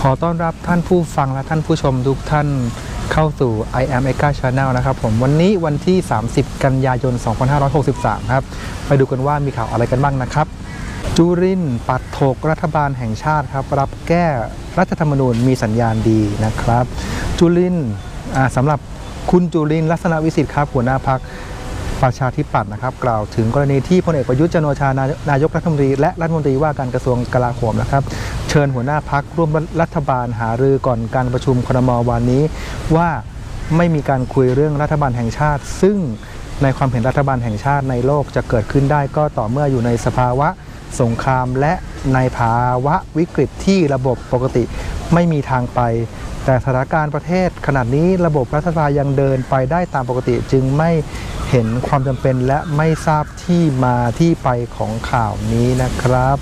ขอต้อนรับท่านผู้ฟังและท่านผู้ชมทุกท่านเข้าสู่ I am e g a Channel นะครับผมวันนี้วันที่ 30 กันยายน 2563 ครับ ไปดูกันว่ามีข่าวอะไรกันบ้างนะครับ จุรินปัดโถกรัฐบาลแห่งชาติครับ รับแก้รัฐธรรมนูญมีสัญญาณดีนะครับ จุรินสำหรับคุณจุรินลักษณะวิสิทธิ์ครับหัวหน้าพัก ประชาธิปัตย์นะครับ กล่าวถึงกรณีที่พลเอกประยุทธ์จันโอชานานายกรัฐมนตรีและรัฐมนตรีว่าการกระทรวงกลาโหมนะครับ เชิญหัวหน้าพักร่วมรัฐบาลหารือก่อนการประชุมครมวันนี้ ว่าไม่มีการคุยเรื่องรัฐบาลแห่งชาติ ซึ่งในความเห็นรัฐบาลแห่งชาติในโลกจะเกิดขึ้นได้ก็ต่อเมื่ออยู่ในสภาวะสงครามและในภาวะวิกฤตที่ระบบปกติไม่มีทางไป แต่สถานการณ์ประเทศขนาดนี้ระบบรัฐสภายังเดินไปได้ตามปกติจึงไม่ เห็นความจำเป็นและไม่ทราบที่มาที่ไปของข่าวนี้นะครับ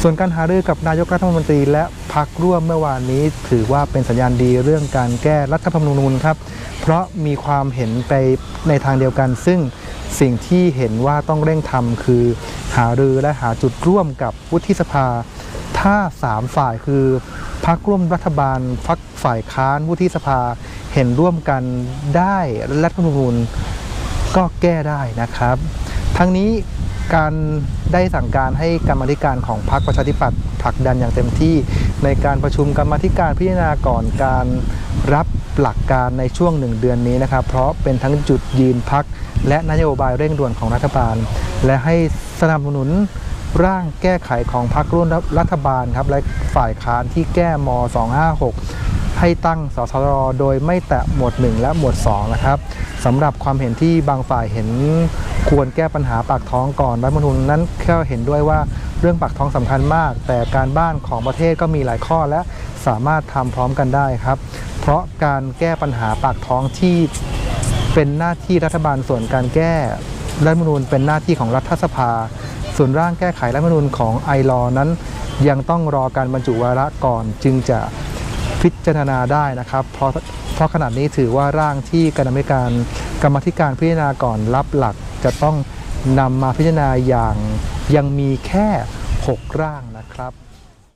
ส่วนการหารือกับนายกรัฐมนตรีและพักร่วมเมื่อวานนี้ ถือว่าเป็นสัญญาณดีเรื่องการแก้รัฐธรรมนูญครับ เพราะมีความเห็นไปในทางเดียวกัน ซึ่งสิ่งที่เห็นว่าต้องเร่งทำคือ หารือและหาจุดร่วมกับวุฒิสภา ถ้าสามฝ่ายคือพักร่วมรัฐบาลพักฝ่ายค้านวุฒิสภาเห็นร่วมกันได้รัฐธรรมนูญ ก็แก้ได้นะครับ ทั้งนี้การได้สั่งการให้กรรมธิการของพรรคประชาธิปัตย์ผลักดันอย่างเต็มที่ในการประชุมกรรมธิการพิจารณาก่อนการรับหลักการในช่วงหนึ่งเดือนนี้นะครับ เพราะเป็นทั้งจุดยืนพักและนโยบายเร่งด่วนของรัฐบาล และให้สนับสนุนร่างแก้ไขของพรรคร่วมรัฐบาลครับและฝ่ายค้านที่แก้ม 256 ให้ตั้งสสรโดยไม่แตะหมวด 1 และหมวด2นะครับสำหรับความเห็นที่บางฝ่ายเห็นควรแก้ปัญหาปากท้องก่อนรัฐมนูญนั้นแค่เห็นด้วยว่าเรื่องปากท้องสำคัญมาก แต่การบ้านของประเทศก็มีหลายข้อและสามารถทำพร้อมกันได้ครับ เพราะการแก้ปัญหาปากท้องที่เป็นหน้าที่รัฐบาลส่วนการแก้รัฐมนูญเป็นหน้าที่ของรัฐสภา ส่วนร่างแก้ไขรัฐมนูญของไอรอนั้น ยังต้องรอการบรรจุวาระก่อนจึงจะ พิจารณาได้นะครับ เพราะเพราะขนาดนี้ถือว่าร่างที่กรรมการกรรมธิการพิจารณาก่อนรับหลัก จะต้องนำมาพิจารณาอย่างยังมีแค่ 6 ร่างนะครับ